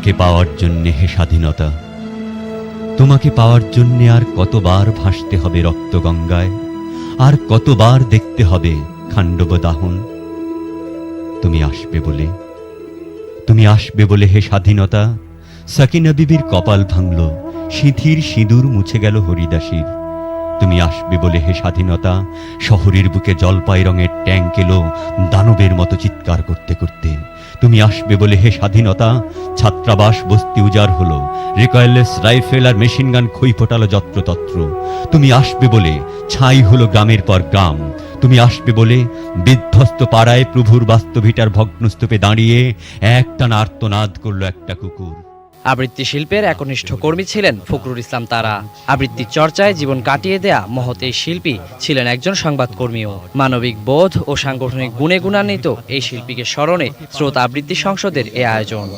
তোমাকে পাওয়ার জন্যে হে স্বাধীনতা। তোমাকে পাওয়ার জন্যে আর কতবার ভাসতে হবে রক্তগঙ্গায় আর কতবার দেখতে হবে খাণ্ডব দাহন। তুমি আসবে বলে, তুমি আসবে বলে হে স্বাধীনতা। সাকিনা বিবির কপাল ভাঙল, সিঁথির সিঁদুর মুছে গেল হরিদাসীর। তুমি আসবে বলে হে স্বাধীনতা, শহরের বুকে জলপাই রঙের ট্যাঙ্ক এলো দানবের মতো চিৎকার করতে করতে। তুমি আসবে বলে হে স্বাধীনতা, ছাত্রাবাস, বস্তি উজাড় হলো। রিকয়েলেস, রাইফেল আর মেশিন গান খই ফোটালো যত্রতত্র। তুমি আসবে বলে ছাই হলো গ্রামের পর গ্রাম। তুমি আসবে বলে বিধ্বস্ত পাড়ায় প্রভুর বাস্তবিটার ভগ্নস্তূপে দাঁড়িয়ে একটানা আর্তনাদ করল একটা কুকুর। আবৃত্তি শিল্পের একনিষ্ঠ কর্মী ছিলেন ফখরুল ইসলাম তারা। আবৃত্তি চর্চায় জীবন কাটিয়ে দেয়া মহৎ এই শিল্পী ছিলেন একজন সংবাদ সংবাদকর্মীও। মানবিক বোধ ও সাংগঠনিক গুণে গুণান্বিত এই শিল্পীকে স্মরণে স্রোত আবৃত্তি সংসদের এ আয়োজন।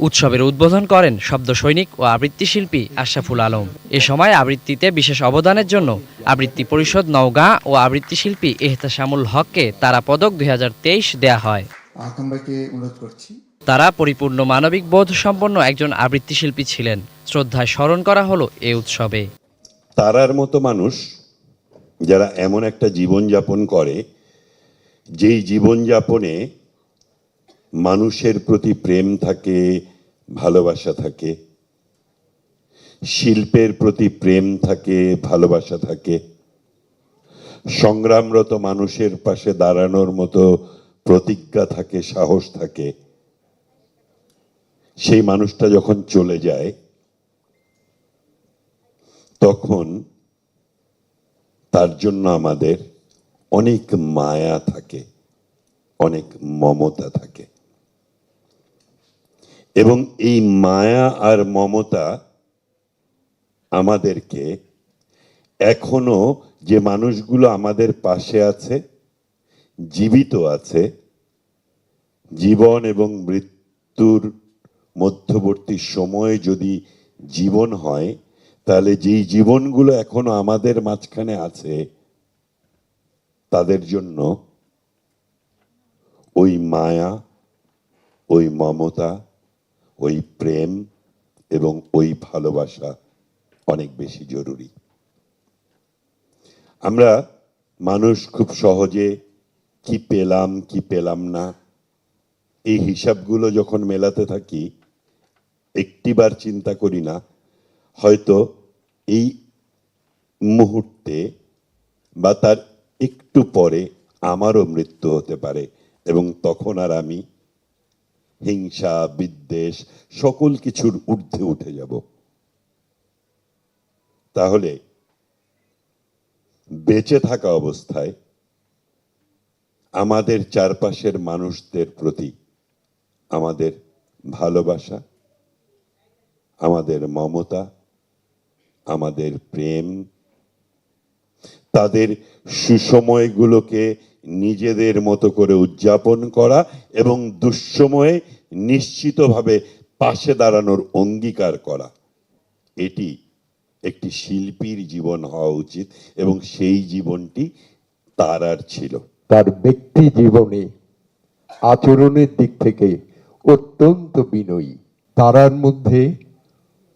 উৎসবের উদ্বোধন করেন শব্দ সৈনিক ও আবৃত্তি শিল্পী আশরাফুল আলম। এ সময় আবৃত্তিতে বিশেষ অবদানের জন্য আবৃত্তি পরিষদ নওগাঁ ও আবৃত্তি শিল্পী এহতাসামুল হককে তারা পদক দুই হাজার তেইশ দেয়া হয়। অনুরোধ করছি তারা পরিপূর্ণ মানবিক বোধ সম্পন্ন একজন আবৃত্তি শিল্পী ছিলেন। শ্রদ্ধায় স্মরণ করা হলো এ উৎসবে। তারার মতো মানুষ যারা এমন একটা জীবন যাপন করে, যেই জীবনযাপনে মানুষের প্রতি প্রেম থাকে, ভালোবাসা থাকে, শিল্পের প্রতি প্রেম থাকে, ভালোবাসা থাকে, সংগ্রামরত মানুষের পাশে দাঁড়ানোর মতো প্রতিজ্ঞা থাকে, সাহস থাকে সেই মানুষটা যখন চলে যায়, তখন তার জন্য আমাদের অনেক মায়া থাকে, অনেক মমতা থাকে। এবং এই মায়া আর মমতা আমাদেরকে এখনও যে মানুষগুলো আমাদের পাশে আছে, জীবিত আছে, জীবন এবং মৃত্যুর মধ্যবর্তী সময়ে যদি জীবন হয়, তাহলে যেই জীবনগুলো এখনও আমাদের মাঝখানে আছে, তাদের জন্য ওই মায়া, ওই মমতা, ওই প্রেম এবং ওই ভালোবাসা অনেক বেশি জরুরি। আমরা মানুষ খুব সহজে কি পেলাম কি পেলাম না, এই হিসাবগুলো যখন মেলাতে থাকি একটিবার চিন্তা করি না, হয়তো এই মুহূর্তে বা তার একটু পরে আমারও মৃত্যু হতে পারে এবং তখন আর আমি হিংসা, বিদ্বেষ, সকল কিছুর ঊর্ধ্বে উঠে যাব। তাহলে বেঁচে থাকা অবস্থায় আমাদের চারপাশের মানুষদের প্রতি আমাদের ভালোবাসা আমাদের মমতা, আমাদের প্রেম, তাদের সুসময়গুলোকে নিজেদের মতো করে উদযাপন করা এবং দুঃসময়ে নিশ্চিতভাবে পাশে দাঁড়ানোর অঙ্গীকার করা। এটি একটি শিল্পীর জীবন হওয়া উচিত এবং সেই জীবনটি তার আর ছিল। তার ব্যক্তি জীবনে আচরণের দিক থেকে অত্যন্ত বিনয়ী। তারার মধ্যে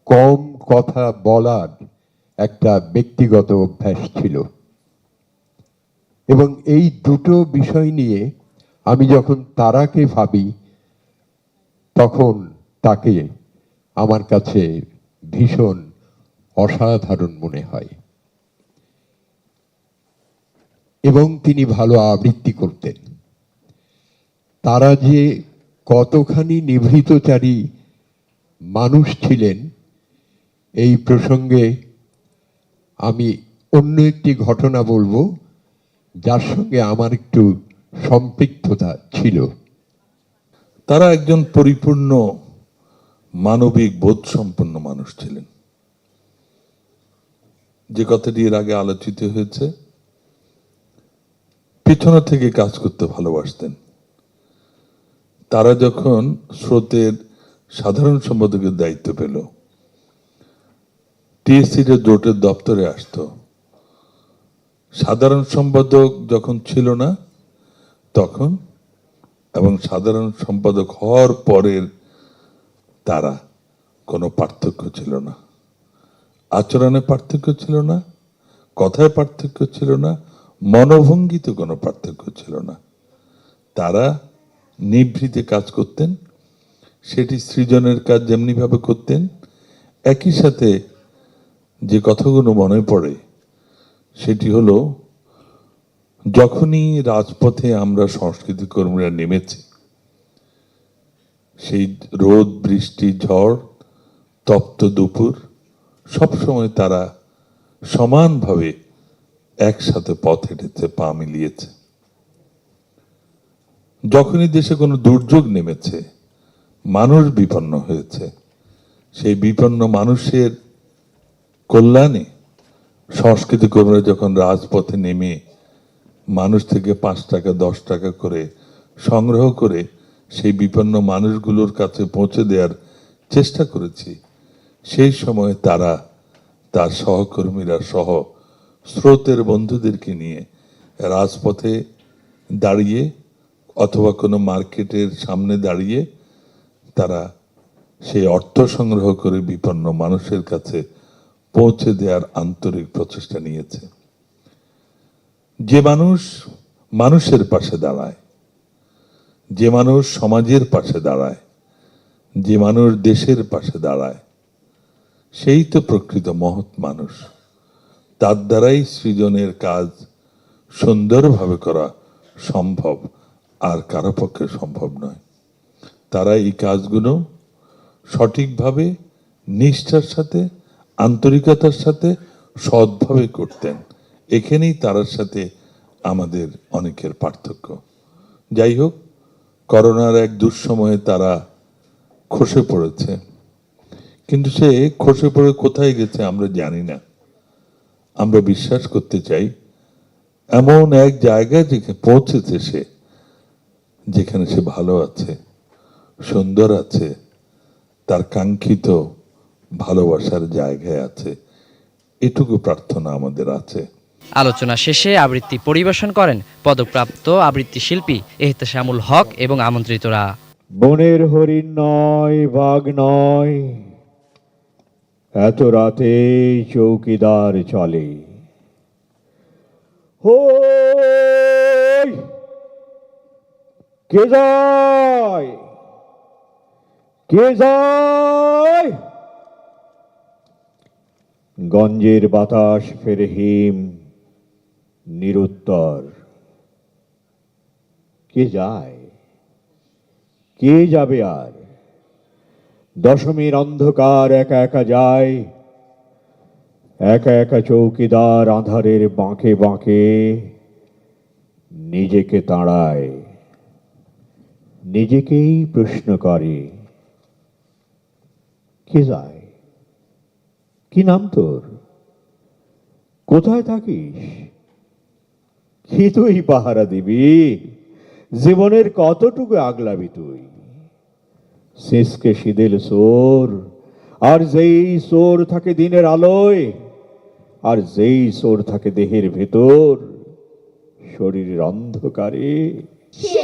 কম কথা বলার একটা ব্যক্তিগত অভ্যাস ছিল। এবং এই দুটো বিষয় নিয়ে আমি যখন তারাকে ভাবি, তখন তাকে আমার কাছে ভীষণ অসাধারণ মনে হয়। এবং তিনি ভালো আবৃত্তি করতেন। তারা যে কতখানি নিভৃতচারী মানুষ ছিলেন এই প্রসঙ্গে আমি অন্য একটি ঘটনা বলব, যার সঙ্গে আমার একটু সম্পৃক্ততা ছিল। তারা একজন পরিপূর্ণ মানবিক বোধ সম্পন্ন মানুষ ছিলেন। যে কথাটি এর আগে আলোচিত হয়েছে, পিছনে থেকে কাজ করতে ভালোবাসতেন। তারা যখন স্রোতের সাধারণ সম্পাদকের দায়িত্ব পেল টিএসসির জোটের দপ্তরে আসতো। সাধারণ সম্পাদক যখন ছিল না, তখন এবং সাধারণ সম্পাদক হওয়ার পরের তারা কোনো পার্থক্য ছিল না। আচরণে পার্থক্য ছিল না, কথায় পার্থক্য ছিল না, মনোভঙ্গিতে কোনো পার্থক্য ছিল না। তারা নিভৃতে কাজ করতেন, সেটি সৃজনের কাজ যেমনিভাবে করতেন, একই সাথে যে কথাগুলো মনে পড়ে, সেটি হলো, যখনই রাজপথে আমরা সংস্কৃতি কর্মীরা নেমেছি, সেই রোদ, বৃষ্টি, ঝড়, তপ্ত দুপুর, সবসময় তারা সমানভাবে একসাথে পথ হেঁটেছে, পা মিলিয়েছে। যখনই দেশে কোনো দুর্যোগ নেমেছে, মানুষ বিপন্ন হয়েছে। সেই বিপন্ন মানুষের কল্যাণে। সংস্কৃতি কর্মীরা যখন রাজপথে নেমে মানুষ থেকে পাঁচ টাকা, দশ টাকা করে সংগ্রহ করে সেই বিপন্ন মানুষগুলোর কাছে পৌঁছে দেওয়ার চেষ্টা করেছি, সেই সময় তারা, তার সহকর্মীরা সহ স্রোতের বন্ধুদেরকে নিয়ে রাজপথে দাঁড়িয়ে অথবা কোনো মার্কেটের সামনে দাঁড়িয়ে তারা সেই অর্থ সংগ্রহ করে বিপন্ন মানুষের কাছে পৌঁছে দেওয়ার আন্তরিক প্রচেষ্টা নিয়েছে। যে মানুষ মানুষের পাশে দাঁড়ায়, যে মানুষ সমাজের পাশে দাঁড়ায়, যে মানুষ দেশের পাশে দাঁড়ায়, সেই তো প্রকৃত মহৎ মানুষ। তার দ্বারাই সৃজনের কাজ সুন্দরভাবে করা সম্ভব, আর কারও পক্ষে সম্ভব নয়। তারা এই কাজগুলো সঠিকভাবে, নিষ্ঠার সাথে আন্তরিকতার সাথে সৎভাবে করতেন। এখানেই তার সাথে আমাদের অনেকের পার্থক্য। যাই হোক, করোনার এক দুঃসময়ে তারা খসে পড়েছে। কিন্তু সে খসে পড়ে কোথায় গেছে আমরা জানি না। আমরা বিশ্বাস করতে চাই, এমন এক জায়গায় যেখানে পৌঁছেছে সে, যেখানে সে ভালো আছে, সুন্দর আছে, তার কাঙ্ক্ষিত ভালোবাসার জায়গায় আছে। এটুকু প্রার্থনা আমাদের আছে। আলোচনা শেষে আবৃত্তি পরিবেশন করেন পদকপ্রাপ্ত আবৃত্তি শিল্পী এহতেশামুল হক এবং আমন্ত্রিতরা। বনের হরিণ নয় বাঘ নয় এত রাতে চৌকিদার চলে। হো কে যায়? কে যায়? গঞ্জের বাতাস ফেরে হিম, নিরুত্তর। কে যায়? কে যাবে আর? দশমীর অন্ধকার একা একা যায়, একা একা চৌকিদার আধারের বাঁকে বাঁকে নিজেকে তাড়ায়, নিজেকেই প্রশ্ন করে কে যায়? কি নাম তোর? কোথায় থাকিস? কি তুই পাহারা দিবি। জীবনের কতটুকু আগলাবি তুই? শেষকে সিদেল সোর, আর যেই সোর থাকে দিনের আলোয়, আর যেই সোর থাকে দেহের ভেতর, শরীরের অন্ধকারে। সেই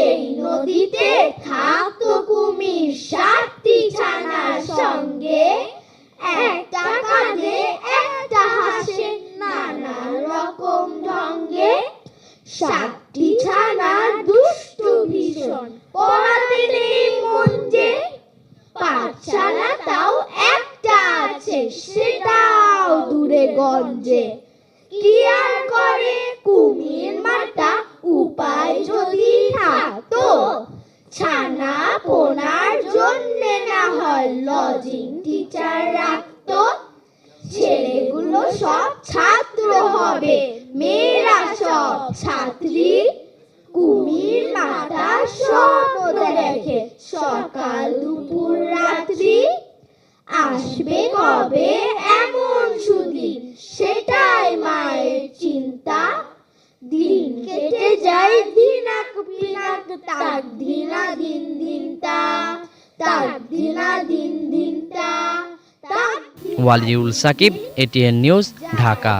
সেটাও দূরে গঞ্জে। কি আর করে কুমির মাটা উপায় যদি থাকতো। ছানা পোনার জন্য না হয় লজিং টিচার রাখতো। ছেলেগুলো সব ছাত্র হবে। পিনাক তাক দিনা দিন তা তাক দিনা ওয়ালিউল সাকিব এটিএন নিউজ ঢাকা।